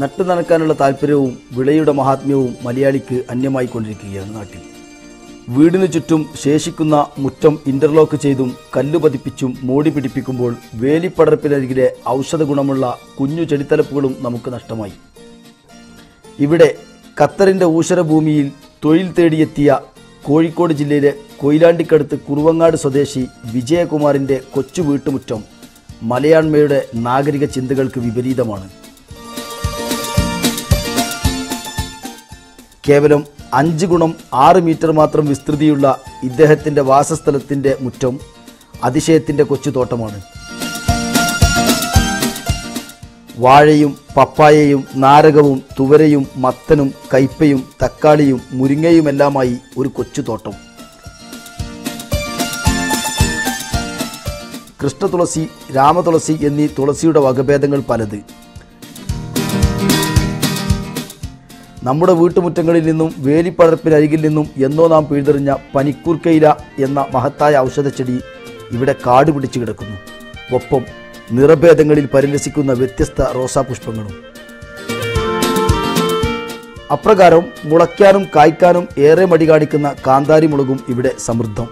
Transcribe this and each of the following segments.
നട്ടു നനക്കാനുള്ള താല്പര്യവും വിളയുടെ മഹാത്മ്യവും മലയാളിക്ക് അന്യമായി കൊണ്ടിരിക്കുകയാണ് നാട്ടിൽ. വീടിനു ചുറ്റും ശേഷിക്കുന്ന മുറ്റം ഇന്റർലോക്ക് ചെയ്തും കല്ലു പതിപ്പിച്ചും മോടി പിടിപ്പിക്കുമ്പോൾ വേലിപ്പടർപ്പിനരികിലെ ഔഷധ ഗുണമുള്ള കുഞ്ഞു ചെടിത്തലപ്പുകളും നമുക്ക് നഷ്ടമായി. ഇവിടെ ഖത്തറിന്റെ ഊഷരഭൂമിയിൽ തൊഴിൽ തേടിയെത്തിയ കോഴിക്കോട് ജില്ലയിലെ കൊയിലാണ്ടിക്കടുത്ത് കുറുവങ്ങാട് സ്വദേശി വിജയകുമാറിന്റെ കൊച്ചു വീട്ടുമുറ്റം മലയാണ്മയുടെ നാഗരിക ചിന്തകൾക്ക് വിപരീതമാണ്. കേവലം അഞ്ച് ഗുണം ആറ് മീറ്റർ മാത്രം വിസ്തൃതിയുള്ള ഇദ്ദേഹത്തിന്റെ വാസസ്ഥലത്തിന്റെ മുറ്റം അതിശയത്തിന്റെ കൊച്ചുതോട്ടമാണ്. വാഴയും പപ്പായയും നാരകവും തുവരയും മത്തനും കയ്പയും തക്കാളിയും മുരിങ്ങയുമെല്ലാമായി ഒരു കൊച്ചുതോട്ടം. കൃഷ്ണതുളസി രാമതുളസി എന്നീ തുളസിയുടെ വകഭേദങ്ങൾ പലത്. നമ്മുടെ വീട്ടുമുറ്റങ്ങളിൽ നിന്നും വേലിപ്പടർപ്പിനരികിൽ നിന്നും എന്നോ നാം പിഴുതെറിഞ്ഞ പനിക്കൂർക്കയില എന്ന മഹത്തായ ഔഷധച്ചെടി ഇവിടെ കാട് പിടിച്ചു കിടക്കുന്നു. ഒപ്പം നിറഭേദങ്ങളിൽ പരിലസിക്കുന്ന വ്യത്യസ്ത റോസാപുഷ്പങ്ങളും. അപ്രകാരം മുളയ്ക്കാനും കായ്ക്കാനും ഏറെ മടി കാണിക്കുന്ന കാന്താരി മുളകും ഇവിടെ സമൃദ്ധം.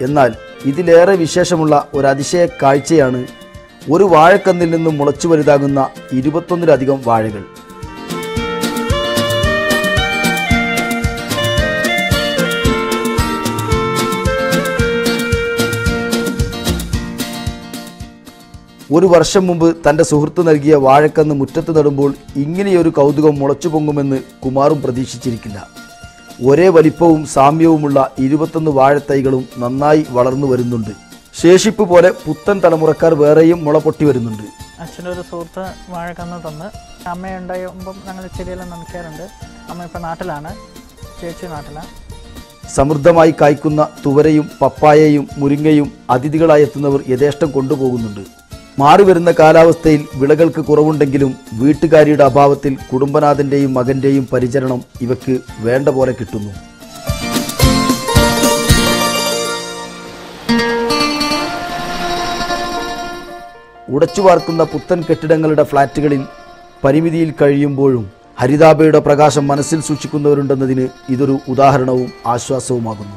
എന്നാൽ ഇതിലേറെ വിശേഷമുള്ള ഒരു അതിശയ കാഴ്ചയാണ് ഒരു വാഴക്കന്നിൽ നിന്നും മുളച്ചു വലുതാകുന്ന ഇരുപത്തൊന്നിലധികം വാഴകൾ. ഒരു വർഷം മുമ്പ് തന്റെ സുഹൃത്ത് നൽകിയ വാഴക്കന്ന് മുറ്റത്ത് നടുമ്പോൾ ഇങ്ങനെയൊരു കൗതുകം മുളച്ചു പൊങ്ങുമെന്ന് കുമാറും പ്രതീക്ഷിച്ചിരിക്കില്ല. ഒരേ വലിപ്പവും സാമ്യവുമുള്ള ഇരുപത്തൊന്ന് വാഴത്തൈകളും നന്നായി വളർന്നു വരുന്നുണ്ട്. ശേഷിപ്പ് പോലെ പുത്തൻ തലമുറക്കാർ വേറെയും മുള പൊട്ടി വരുന്നുണ്ട്. അച്ഛനൊരു സുഹൃത്ത് വാഴക്കന്ന് തന്ന്. അമ്മയുണ്ടായപ്പം ഞങ്ങൾ ചെടിയെല്ലാം നനയ്ക്കാറുണ്ട്. അമ്മ ഇപ്പം നാട്ടിലാണ്. ചേച്ചി നാട്ടിലാണ് സമൃദ്ധമായി കായ്ക്കുന്ന തുവരയും പപ്പായയും മുരിങ്ങയും അതിഥികളായി എത്തുന്നവർ യഥേഷ്ടം കൊണ്ടുപോകുന്നുണ്ട്. മാറി വരുന്ന കാലാവസ്ഥയിൽ വിളകൾക്ക് കുറവുണ്ടെങ്കിലും വീട്ടുകാരിയുടെ അഭാവത്തിൽ കുടുംബനാഥന്റെയും മകന്റെയും പരിചരണം ഇവയ്ക്ക് വേണ്ട പോലെ കിട്ടുന്നു. ഉടച്ചുവാർക്കുന്ന പുത്തൻ കെട്ടിടങ്ങളുടെ ഫ്ളാറ്റുകളിൽ പരിമിതിയിൽ കഴിയുമ്പോഴും ഹരിതാഭയുടെ പ്രകാശം മനസ്സിൽ സൂക്ഷിക്കുന്നവരുണ്ടെന്നതിന് ഇതൊരു ഉദാഹരണവും ആശ്വാസവുമാകുന്നു.